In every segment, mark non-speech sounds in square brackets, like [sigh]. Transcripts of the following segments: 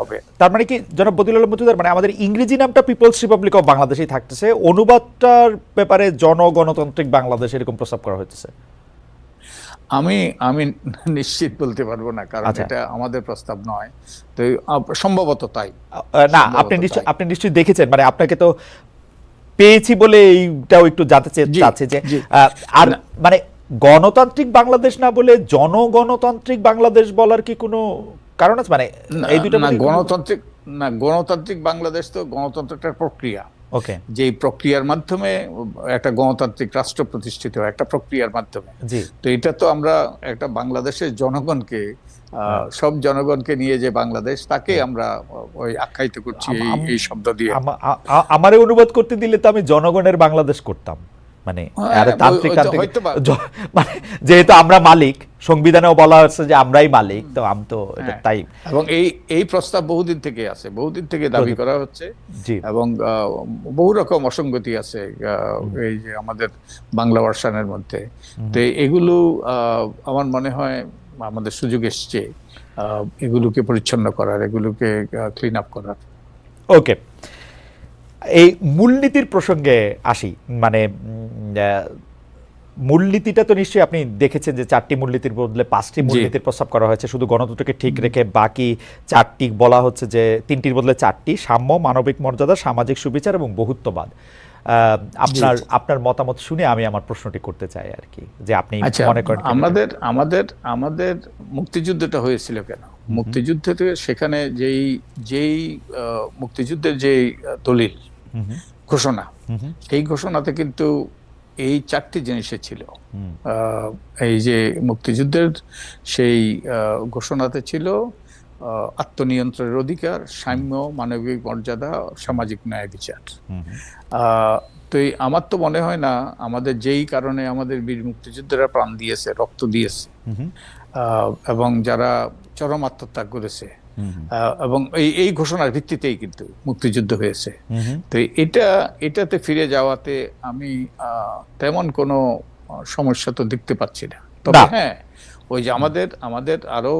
হবে। তার মানে কি জনাব বদিল আলম মজুমদার মানে আমাদের ইংরেজি নামটা পিপলস রিপাবলিক অফ বাংলাদেশেই থাকতেছে। অনুবাদটার ব্যাপারে জনগণতান্ত্রিক বাংলাদেশ এরকম প্রস্তাব করা হচ্ছে আমি আমি নিশ্চিত বলতে পারব না কারণ আচ্ছা। এটা আমাদের প্রস্তাব নয়। তো সম্ভবত তাই। না আপনি নিশ্চয় আপনি নিশ্চয়ই দেখেছেন মানে আপনাকে তো পেয়েছি বলে এইটাও একটু জানতে চাচ্ছে যে আর মানে গণতান্ত্রিক বাংলাদেশ না বলে জনগণতান্ত্রিক বাংলাদেশ বলার কি কোনো কারণ আছে? মানে এই দুটো না গণতান্ত্রিক না গণতান্ত্রিক বাংলাদেশ তো গণতন্ত্র একটা প্রক্রিয়া। ওকে যে প্রক্রিয়ার মাধ্যমে একটা গণতান্ত্রিক রাষ্ট্র প্রতিষ্ঠিত হয় একটা প্রক্রিয়ার মাধ্যমে। জি। তো এটা তো আমরা একটা বাংলাদেশের জনগণকে আহ, সব জনগণকে নিয়ে যে বাংলাদেশ তাকে আমরা ওই আখ্যায়িত করছি এই- শব্দ দিয়ে। আমারে অনুবাদ করতে দিলে তো আমি জনগণের বাংলাদেশ করতাম। মানে হ্যাঁ, মানে যেহেতু আমরা মালিক সংবিধানেও বলা হচ্ছে যে আমরাই মালিক তো আমি তো এটা হ্যাঁ। তাই। এবং এই এই প্রস্তাব বহুদিন থেকে আছে বহুদিন থেকে দাবি করা হচ্ছে এবং আহ, বহু রকম অসঙ্গতি আছে এই যে আমাদের বাংলা ভার্সানের মধ্যে। তো এগুলো আহ, আমার মনে হয় আমাদের সুযোগ এসছে আহ, এগুলোকে পরিচ্ছন্ন করার এগুলোকে ক্লিন আপ করার। ওকে। এই মূলনীতির প্রসঙ্গে আসি মানে আহ, মূলনীতিটা তো নিশ্চয়ই আপনি দেখেছেন যে চারটি মূলনীতির বদলে পাঁচটি মূলনীতির প্রস্তাব করা হয়েছে। শুধু গণতন্ত্রকে ঠিক রেখে বাকি চারটি বলা হচ্ছে যে তিনটির বদলে চারটি সাম্য মানবিক মর্যাদা সামাজিক সুবিচার এবং বহুত্ববাদ। আহ, আপনার আপনার মতামত শুনে আমি আমার প্রশ্নটি করতে চাই আর কি যে আপনি আচ্ছা মনে করেন আমাদের আমাদের আমাদের মুক্তিযুদ্ধটা হয়েছিল কেন? মুক্তিযুদ্ধে সেখানে যেই যেই আহ, মুক্তিযুদ্ধের যেই দলিল ঘোষণা এই ঘোষণাতে কিন্তু এই চারটি জিনিসে ছিল। এই যে মুক্তিযুদ্ধের সেই ঘোষণাতে ছিল আত্মনিয়ন্ত্রণের অধিকার সাম্য মানবিক মর্যাদা সামাজিক ন্যায় বিচার। তো এই আমার তো মনে হয় না আমাদের যেই কারণে আমাদের বীর মুক্তিযোদ্ধারা প্রাণ দিয়েছে রক্ত দিয়েছে এবং যারা চরম আত্মত্যাগ করেছে এবং এই এই ঘোষণার ভিত্তিতেই কিন্তু মুক্তিযুদ্ধ হয়েছে। তো এটা এটাতে ফিরে যাওয়াতে আমি তেমন কোনো সমস্যা তো দেখতে পাচ্ছি না। তবে হ্যাঁ ওই যে আমাদের আমাদের আরও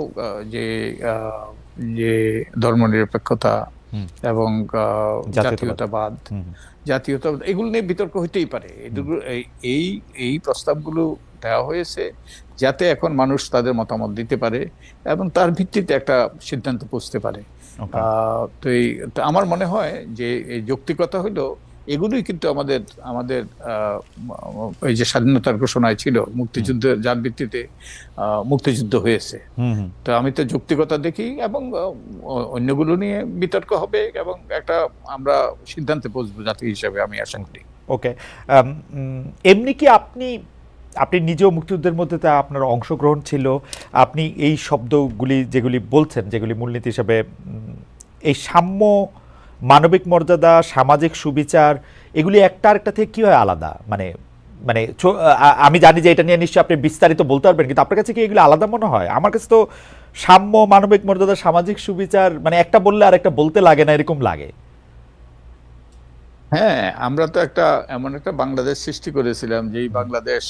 যে আহ, যে ধর্মনিরপেক্ষতা। এবং জাতীয়তাবাদ। জাতীয়তাবাদ এগুলো নিয়ে বিতর্ক হইতেই পারে। এই এই প্রস্তাবগুলো দেওয়া হয়েছে যাতে এখন মানুষ তাদের মতামত দিতে পারে এবং তার ভিত্তিতে একটা সিদ্ধান্ত পৌঁছতে পারে। তো এই তো আমার মনে হয় যে এই যৌক্তিকতা হলো এগুলোই কিন্তু আমাদের আমাদের এই যে স্বাধীনতার ঘোষণায় ছিল মুক্তিযুদ্ধ যার ভিত্তিতে মুক্তিযুদ্ধ হয়েছে। তো আমি তো যৌক্তিকতা দেখি এবং অন্যগুলো নিয়ে বিতর্ক হবে এবং একটা আমরা সিদ্ধান্তে পৌঁছবো জাতি হিসাবে আমি আশা করি। ওকে এমনি কি আপনি আপনি নিজেও মুক্তিযুদ্ধের মধ্যে তা আপনার অংশগ্রহণ ছিল। আপনি এই শব্দগুলি যেগুলি বলছেন, যেগুলি মূলনীতি হিসাবে এই সাম্য মানবিক মর্যাদা, সামাজিক সুবিচার, এগুলি একটা আরেকটা থেকে কীভাবে আলাদা? মানে মানে আমি জানি যে এটা নিয়ে নিশ্চয়ই আপনি বিস্তারিত বলতে পারবেন, কিন্তু আপনার কাছে কি এগুলো আলাদা মনে হয়? আমার কাছে তো সাম্য মানবিক মর্যাদা, সামাজিক সুবিচার মানে একটা বললে আর একটা বলতে লাগে না, এরকম লাগে। হ্যাঁ আমরা তো একটা এমন একটা বাংলাদেশ সৃষ্টি করেছিলাম, যেই বাংলাদেশ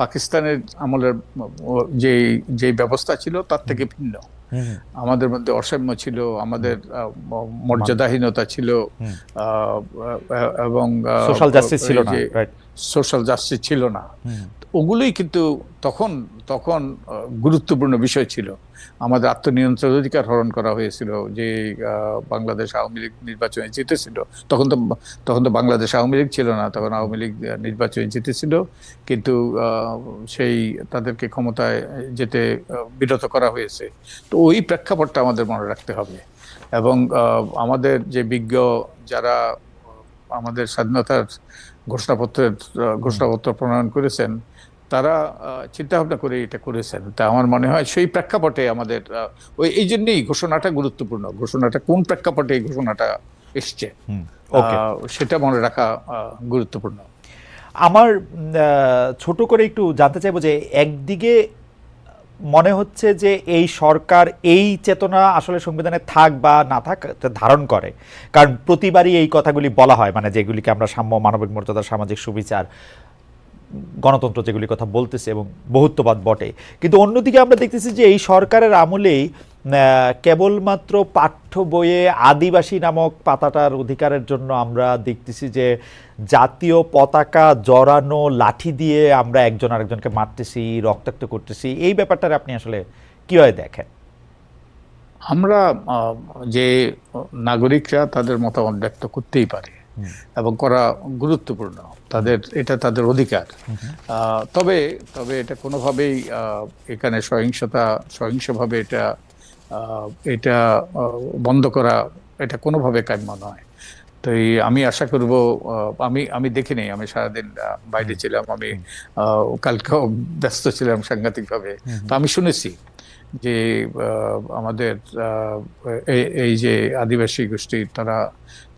পাকিস্তানের আমলের যে যে ব্যবস্থা ছিল তার থেকে ভিন্ন। আমাদের মধ্যে অসাম্য ছিল আমাদের মর্যাদাহীনতা ছিল এবং সোশ্যাল জাস্টিস ছিল না সোশ্যাল জাস্টিস ছিল না। ওগুলোই কিন্তু তখন তখন গুরুত্বপূর্ণ বিষয় ছিল। আমাদের আত্মনিয়ন্ত্রণ অধিকার হরণ করা হয়েছিল যে বাংলাদেশ আওয়ামী লীগ নির্বাচনে জিতেছিল। তখন তো তখন তো বাংলাদেশ আওয়ামী লীগ ছিল না, তখন আওয়ামী লীগ নির্বাচনে জিতেছিল। কিন্তু সেই তাদেরকে ক্ষমতায় যেতে বিরত করা হয়েছে। তো ওই প্রেক্ষাপটটা আমাদের মনে রাখতে হবে। এবং আমাদের যে বিজ্ঞ যারা আমাদের স্বাধীনতার ঘোষণাপত্রের ঘোষণাপত্র প্রণয়ন করেছেন তারা চিন্তা ভাবনা করে এটা করেছেন। তা আমার মনে হয় সেই প্রেক্ষাপটে আমাদের ওই এই জন্যই ঘোষণাটা গুরুত্বপূর্ণ। ঘোষণাটা কোন প্রেক্ষাপটে এই ঘোষণাটা এসছে? সেটা মনে রাখা গুরুত্বপূর্ণ। আমার ছোট করে একটু জানতে চাইব যে একদিকে মনে হচ্ছে যে এই সরকার এই চেতনা আসলে সংবিধানে থাক বা না থাক ধারণ করে। কারণ প্রতিবারই এই কথাগুলি বলা হয় মানে যেগুলিকে আমরা সাম্য মানবিক মর্যাদা সামাজিক সুবিচার গণতন্ত্র যেগুলি কথা বলতেছে এবং বহুত্ববাদ বটে। কিন্তু অন্যদিকে আমরা দেখতেছি যে এই সরকারের আমলেই কেবলমাত্র পাঠ্য বইয়ে আদিবাসী নামক পাতাটার অধিকারের জন্য আমরা দেখতেছি যে জাতীয় পতাকা জড়ানো লাঠি দিয়ে আমরা একজন আরেকজনকে মারতেছি, রক্তাক্ত করতেছি। এই ব্যাপারটারে আপনি আসলে কীভাবে দেখেন? আমরা যে নাগরিকরা তাদের মতামত ব্যক্ত করতেই পারে। এবং করা গুরুত্বপূর্ণ। তাদের এটা তাদের অধিকার। তবে তবে এটা কোনোভাবেই এখানে সহিংসতা সহিংসভাবে এটা এটা বন্ধ করা এটা কোনোভাবে কাম্য নয়। তো এই আমি আশা করব আমি আমি দেখিনি আমি সারাদিন বাইরে ছিলাম আমি আহ, কালকেও ব্যস্ত ছিলাম সাংঘাতিকভাবে। তো আমি শুনেছি যে আমাদের এই- যে আদিবাসী গোষ্ঠী তারা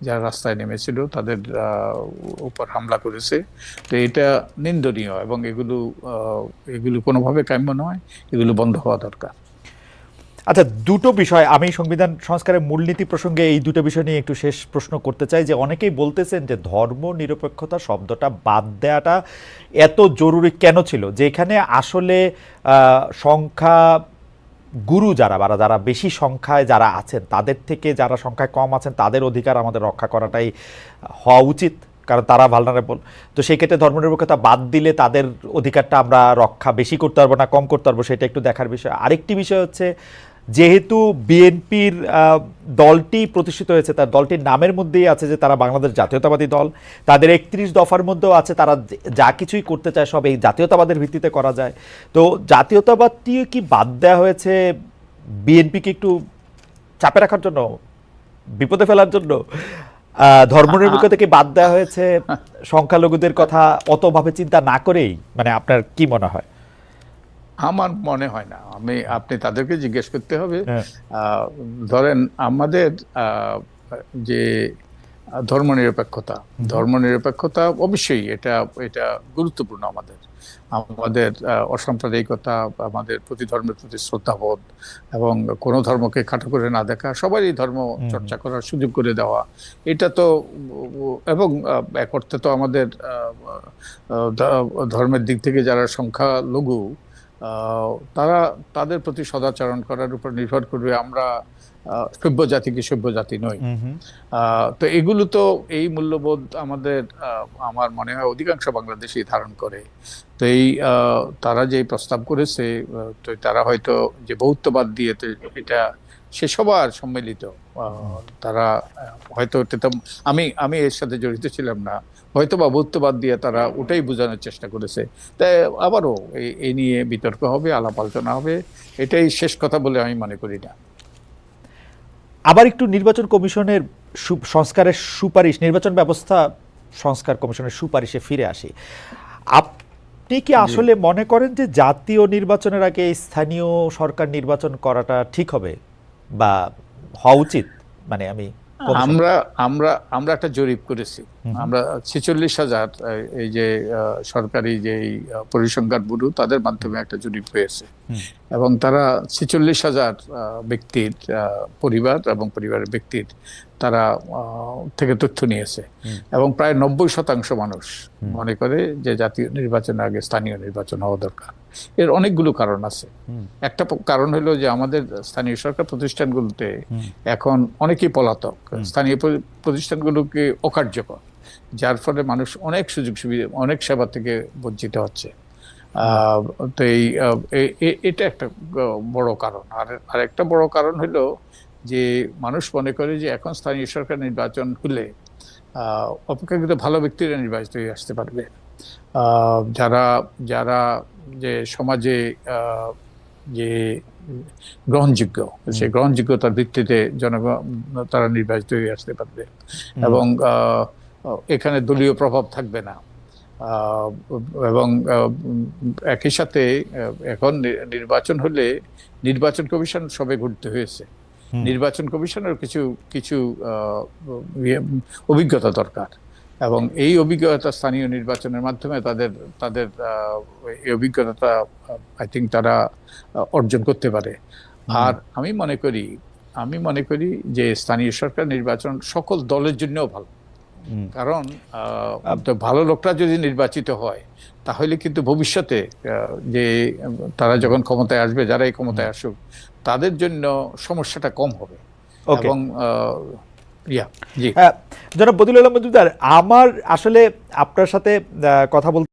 যারা রাস্তায় নেমেছিল তাদের উপর হামলা করেছে। তো এটা নিন্দনীয় এবং এগুলো এগুলো কোনোভাবে কাম্য নয় এগুলো বন্ধ হওয়া দরকার। আচ্ছা দুটো বিষয়। আমি সংবিধান সংস্কারের মূলনীতি প্রসঙ্গে এই দুটো বিষয় নিয়ে একটু শেষ প্রশ্ন করতে চাই যে, অনেকেই বলতেছেন যে, ধর্ম নিরপেক্ষতা শব্দটা বাদ দেওয়াটা এত জরুরি কেন ছিল? যেখানে আসলে সংখ্যা গুরু যারা, বা যারা বেশি সংখ্যায় যারা আছেন, তাদের থেকে যারা সংখ্যায় কম আছেন, তাদের অধিকার আমাদের রক্ষা করাটাই হওয়া উচিত, কারণ তারা ভালনারেবল তো সেই ক্ষেত্রে ধর্মনিরপেক্ষতা বাদ দিলে তাদের অধিকারটা আমরা রক্ষা বেশি করতে পারব না, কম করতে পারব, সেটা একটু দেখার বিষয়। আরেকটি বিষয় হচ্ছে যেহেতু বিএনপির দলটি প্রতিষ্ঠিত হয়েছে তার দলটির নামের মধ্যেই আছে যে তারা বাংলাদেশ জাতীয়তাবাদী দল। তাদের একত্রিশ দফার মধ্যেও আছে তারা যা কিছুই করতে চায় সব এই জাতীয়তাবাদের ভিত্তিতে করা যায়। তো জাতীয়তাবাদটি কি বাদ দেওয়া হয়েছে বিএনপিকে একটু চাপে রাখার জন্য বিপদে ফেলার জন্য? আহ, ধর্মনিরপেক্ষতাকে বাদ দেওয়া হয়েছে? [laughs] সংখ্যালঘুদের কথা অতভাবে চিন্তা না করেই? মানে আপনার কি মনে হয়? আমার মনে হয় না। আমি আপনি তাদেরকে জিজ্ঞেস করতে হবে। হ্যাঁ। ধরেন আমাদের যে ধর্মনিরপেক্ষতা ধর্মনিরপেক্ষতা অবশ্যই এটা এটা গুরুত্বপূর্ণ আমাদের। আমাদের অসাম্প্রদায়িকতা আমাদের প্রতি ধর্মের প্রতি শ্রদ্ধাবোধ এবং কোনো ধর্মকে খাটো করে না দেখা সবারই ধর্ম চর্চা করার সুযোগ করে দেওয়া এটা তো এবং এক অর্থে তো আমাদের ধর্মের দিক থেকে যারা সংখ্যালঘু আহ, তারা তাদের প্রতি সদাচরণ করার উপর নির্ভর করবে আমরা সভ্য জাতি কি সভ্য জাতি নই তো এগুলো তো এই মূল্যবোধ আমাদের আমার মনে হয় অধিকাংশ বাংলাদেশি ধারণ করে। তো এই আহ, তারা যে প্রস্তাব করেছে তো তারা হয়তো যে বহুত্ববাদ দিয়ে তো এটা সে সবার সম্মিলিত। তারা হয়তো আমি আমি এর সাথে জড়িত ছিলাম না। হয়তো বা বহুত্ববাদ দিয়ে তারা ওটাই বোঝানোর চেষ্টা করেছে। তাই আবারও এই নিয়ে বিতর্ক হবে আলাপ আলোচনা হবে। এটাই শেষ কথা বলে আমি মনে করি না। আবার একটু নির্বাচন কমিশনের সংস্কারের সুপারিশ নির্বাচন ব্যবস্থা সংস্কার কমিশনের সুপারিশে ফিরে আসি। আপনি কি আসলে মনে করেন যে জাতীয় নির্বাচনের আগে স্থানীয় সরকার নির্বাচন করাটা ঠিক হবে? বা হওয়া উচিত? মানে আমি আমরা আমরা আমরা একটা জরিপ করেছি। আমরা ছেচল্লিশ হাজার এই যে সরকারি যে পরিসংখ্যান ব্যুরো তাদের মাধ্যমে একটা জরিপ হয়েছে এবং তারা ছেচল্লিশ হাজার ব্যক্তির পরিবার এবং পরিবারের ব্যক্তির তারা থেকে তথ্য নিয়েছে। এবং প্রায় নব্বই শতাংশ মানুষ মনে করে যে জাতীয় নির্বাচনের আগে স্থানীয় নির্বাচন হওয়া দরকার। এর অনেকগুলো কারণ আছে। একটা কারণ হলো যে আমাদের স্থানীয় সরকার প্রতিষ্ঠানগুলোতে এখন অনেকেই পলাতক। স্থানীয় প্রতিষ্ঠানগুলোকে অকার্যকর যার ফলে মানুষ অনেক সুযোগ সুবিধা অনেক সেবা থেকে বঞ্চিত হচ্ছে। আহ, তো এই এটা একটা বড় কারণ। আর আরেকটা বড় কারণ হলো যে মানুষ মনে করে যে এখন স্থানীয় সরকার নির্বাচন হলে অপেক্ষাকৃত ভালো ব্যক্তিরা নির্বাচিত হয়ে আসতে পারবে। যারা যারা যে সমাজে যে গ্রহণযোগ্য সেই গ্রহণযোগ্যতার ভিত্তিতে জনগণ তারা নির্বাচিত হয়ে আসতে পারবে। এবং এখানে দলীয় প্রভাব থাকবে না। এবং একই সাথে এখন নির্বাচন হলে নির্বাচন কমিশন সবে ঘুরতে হয়েছে। নির্বাচন কমিশনের কিছু কিছু ইয়ে, অভিজ্ঞতা দরকার। এবং এই অভিজ্ঞতা স্থানীয় নির্বাচনের মাধ্যমে তাদের তাদের এই অভিজ্ঞতাটা আই থিঙ্ক তারা অর্জন করতে পারে। আর আমি মনে করি আমি মনে করি যে স্থানীয় সরকার নির্বাচন সকল দলের জন্যও ভালো। কারণ ভালো লোকটা যদি নির্বাচিত হয় তাহলে কিন্তু ভবিষ্যতে যে তারা যখন ক্ষমতায় আসবে যারা এই ক্ষমতায় আসুক তাদের জন্য সমস্যাটা কম হবে। ওকে। এবং ইয়া জি। জনাব মজুমদার আমার আসলে আপনার সাথে কথা বলতে